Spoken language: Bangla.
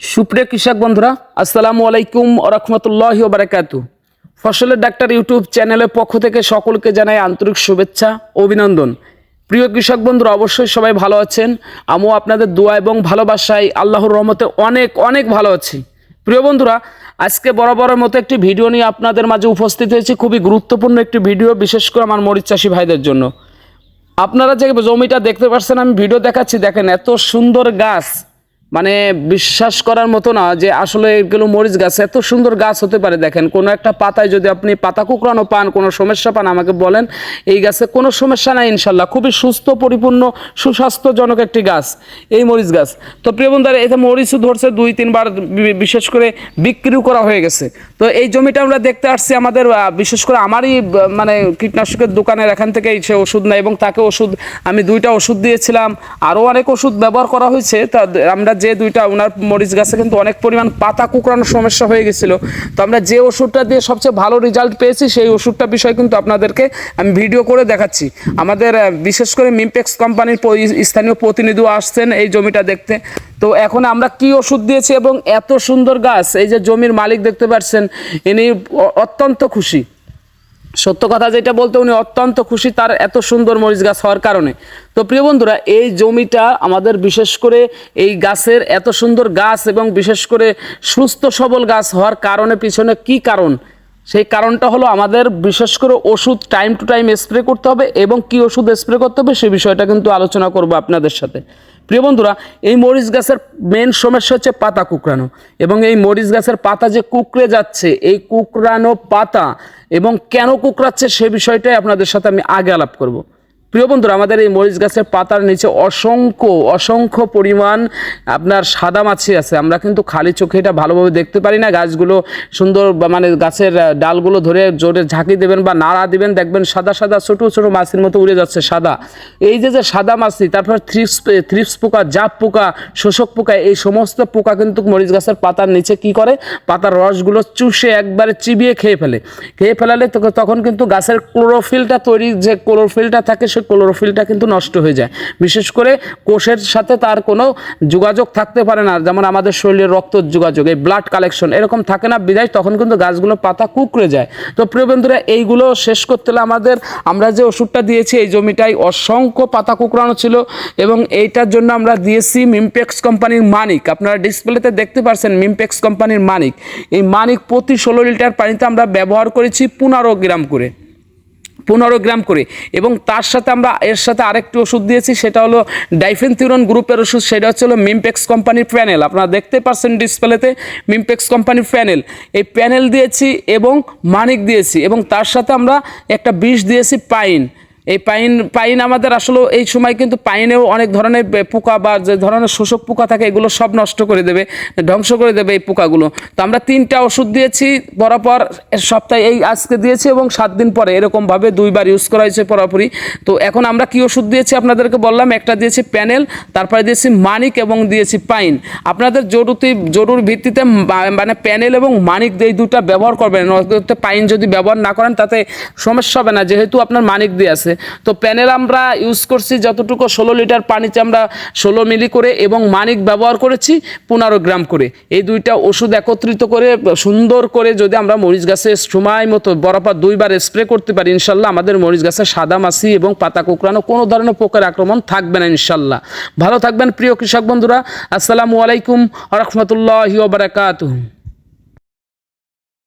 সুপ্রিয় কৃষক বন্ধুরা, আসসালামু আলাইকুম রহমতুল্লাহ বারাকাতু। ফসলের ডাক্তার ইউটিউব চ্যানেলের পক্ষ থেকে সকলকে জানাই আন্তরিক শুভেচ্ছা, অভিনন্দন। প্রিয় কৃষক বন্ধুরা, অবশ্যই সবাই ভালো আছেন। আমিও আপনাদের দোয়া এবং ভালোবাসায় আল্লাহর রহমতে অনেক অনেক ভালো আছি। প্রিয় বন্ধুরা, আজকে বরাবরের মতো একটি ভিডিও নিয়ে আপনাদের মাঝে উপস্থিত হয়েছি। খুবই গুরুত্বপূর্ণ একটি ভিডিও, বিশেষ করে আমার মরিচ চাষি ভাইদের জন্য। আপনারা যে জমিটা দেখতে পাচ্ছেন, আমি ভিডিও দেখাচ্ছি, দেখেন এত সুন্দর গাছ। মানে বিশ্বাস করার মতো না যে আসলে এগুলো মরিচ গাছ, এত সুন্দর গাছ হতে পারে দেখেন। কোনো একটা পাতায় যদি আপনি পাতা কুকরানো পান, কোনো সমস্যা পান, আমাকে বলেন, এই গাছে কোনো সমস্যা নাই ইনশাল্লাহ। খুবই সুস্থ, পরিপূর্ণ, সুস্বাস্থ্যজনক একটি গাছ, এই মরিচ গাছ। তো প্রিয় বন্ধুরা এতে মরিচও ধরছে দুই, তিনবার বিশেষ করে বিক্রিও করা হয়ে গেছে। তো এই জমিটা আমরা দেখতে আসছি আমাদের বিশেষ করে আমারই মানে কীটনাশকের দোকানের এখান থেকেই সে ওষুধ নেয় এবং তাকে ওষুধ, আমি দুইটা ওষুধ দিয়েছিলাম। আরও অনেক ওষুধ ব্যবহার করা হয়েছে। তা আমরা যে দুইটা ওনার মরিচ গাছে কিন্তু অনেক পরিমাণ পাতা কুকড়ানোর সমস্যা হয়ে গেছিল। তো আমরা যে ওষুধটা দিয়ে সবচেয়ে ভালো রেজাল্ট পেয়েছি, সেই ওষুধটা বিষয় কিন্তু আপনাদেরকে আমি ভিডিও করে দেখাচ্ছি। আমাদের বিশেষ করে মিমপেক্স কোম্পানির স্থানীয় প্রতিনিধিও আসছেন এই জমিটা দেখতে। তো এখন আমরা কি ওষুধ দিয়েছি এবং এত সুন্দর গাছ, এই যে জমির মালিক দেখতে পাচ্ছেন, ইনি অত্যন্ত খুশি। সত্য কথা যেটা বলতে উনি অত্যন্ত খুশি, তার এত সুন্দর মরিচ গাছ হওয়ার কারণে। তো প্রিয় বন্ধুরা, এই জমিটা আমাদের বিশেষ করে এই গাছের এত সুন্দর গাছ এবং বিশেষ করে সুস্থ সবল গাছ হওয়ার কারণে, পিছনে কি কারণ? সেই কারণটা হলো আমাদের বিশেষ করে ওষুধ টাইম টু টাইম স্প্রে করতে হবে এবং কি ওষুধ স্প্রে করতে হবে সে বিষয়টা কিন্তু আলোচনা করব আপনাদের সাথে। প্রিয় বন্ধুরা, এই মরিচ গাছের মেন সমস্যা হচ্ছে পাতা কুকরানো এবং এই মরিচ গাছের পাতা যে কুকড়ে যাচ্ছে, এই কুকরানো পাতা এবং কেন কুকরাচ্ছে সে বিষয়টাই আপনাদের সাথে আমি আগে আলাপ করব। প্রিয় বন্ধুরা, আমাদের এই মরিচ গাছের পাতার নিচে অসংখ্য অসংখ্য পরিমাণ আপনার সাদা মাছি আছে। আমরা কিন্তু খালি চোখে এটা ভালোভাবে দেখতে পারি না। গাছগুলো সুন্দর মানে গাছের ডালগুলো ধরে জোরে ঝাঁকি দেবেন বা নাড়া দিবেন, দেখবেন সাদা সাদা, ছোটো ছোটো মাছির মতো উড়ে যাচ্ছে সাদা। এই যে যে সাদা মাছি, তারপর থ্রিপস থ্রিপস পোকা, জাপ পোকা, শোষক পোকা, এই সমস্ত পোকা কিন্তু মরিচ গাছের পাতার নিচে কি করে? পাতার রসগুলো চুষে একবারে চিবিয়ে খেয়ে ফেলে। খেয়ে ফেলালে তখন কিন্তু গাছের ক্লোরোফিলটা তৈরি, যে ক্লোরোফিলটা থাকে সেই ক্লোরোফিলটা কিন্তু নষ্ট হয়ে যায়। বিশেষ করে কোষের সাথে তার কোনো যোগাযোগ থাকতে পারে না। যেমন আমাদের শরীরের রক্ত যোগাযোগ, এই ব্লাড কালেকশন এরকম থাকে না বিদায়, তখন কিন্তু গাছগুলো পাতা কুকড়ে যায়। তো প্রিয় বন্ধুরা, এইগুলো শেষ করতে হলে আমাদের, আমরা যে ওষুধটা দিয়েছি, এই জমিটায় অসংখ্য পাতা কুকড়ানো ছিল এবং এইটার জন্য আমরা দিয়েছি মিমপেক্স কোম্পানির মানিক। আপনারা ডিসপ্লেতে দেখতে পাচ্ছেন মিমপেক্স কোম্পানির মানিক। এই মানিক প্রতি ষোলো লিটার পানিতে আমরা ব্যবহার করেছি পনেরো গ্রাম করে। পনেরো গ্রাম করে। এবং তার সাথে আমরা এর সাথে আরেকটি ওষুধ দিয়েছি, সেটা হলো ডাইফেনথিউরন গ্রুপের ওষুধ, সেটা হচ্ছে হলো মিমপেক্স কোম্পানির প্যানেল। আপনারা দেখতে পাচ্ছেন ডিসপ্লেতে মিমপেক্স কোম্পানির প্যানেল। এই প্যানেল দিয়েছি এবং মানিক দিয়েছি এবং তার সাথে আমরা একটা বিষ দিয়েছি পাইন। এই পাইন পাইন আমাদের আসলে এই সময় কিন্তু পাইনেও অনেক ধরনের পোকা বা যে ধরনের শোষক পোকা থাকে, এগুলো সব নষ্ট করে দেবে, ধ্বংস করে দেবে এই পোকাগুলো। তো আমরা তিনটা ওষুধ দিয়েছি পরপর সপ্তাহে এই আজকে দিয়েছি এবং সাত দিন পরে এরকমভাবে দুইবার ইউজ করা হয়েছে পরাপরি তো এখন আমরা কি ওষুধ দিয়েছি আপনাদেরকে বললাম, একটা দিয়েছি প্যানেল, তারপরে দিয়েছি মানিক এবং দিয়েছি পাইন। আপনাদের জরুরি জরুর ভিত্তিতে মানে প্যানেল এবং মানিক এই দুটা ব্যবহার করবেন পাইন যদি ব্যবহার না করেন তাতে সমস্যা হবে না, যেহেতু আপনার মানিক দিয়ে আছে। তো প্যানেল আমরা ইউজ করছি যতটুকু ষোলো লিটার পানিতে আমরা ষোলো মিলি করে এবং মানিক ব্যবহার করেছি পনেরো গ্রাম করে। এই দুইটা ওষুধ একত্রিত করে, সুন্দর করে যদি আমরা মরিচ গাছে সময় মতো বরাবর দুইবার স্প্রে করতে পারি, ইনশাল্লাহ আমাদের মরিচ গাছে সাদা মাছি এবং পাতা কুকরানো কোনো ধরনের পোকার আক্রমণ থাকবে না, ইনশাল্লাহ। ভালো থাকবেন প্রিয় কৃষক বন্ধুরা, আসসালামু আলাইকুম রহমতুল্লাহি বারাকাতুহ।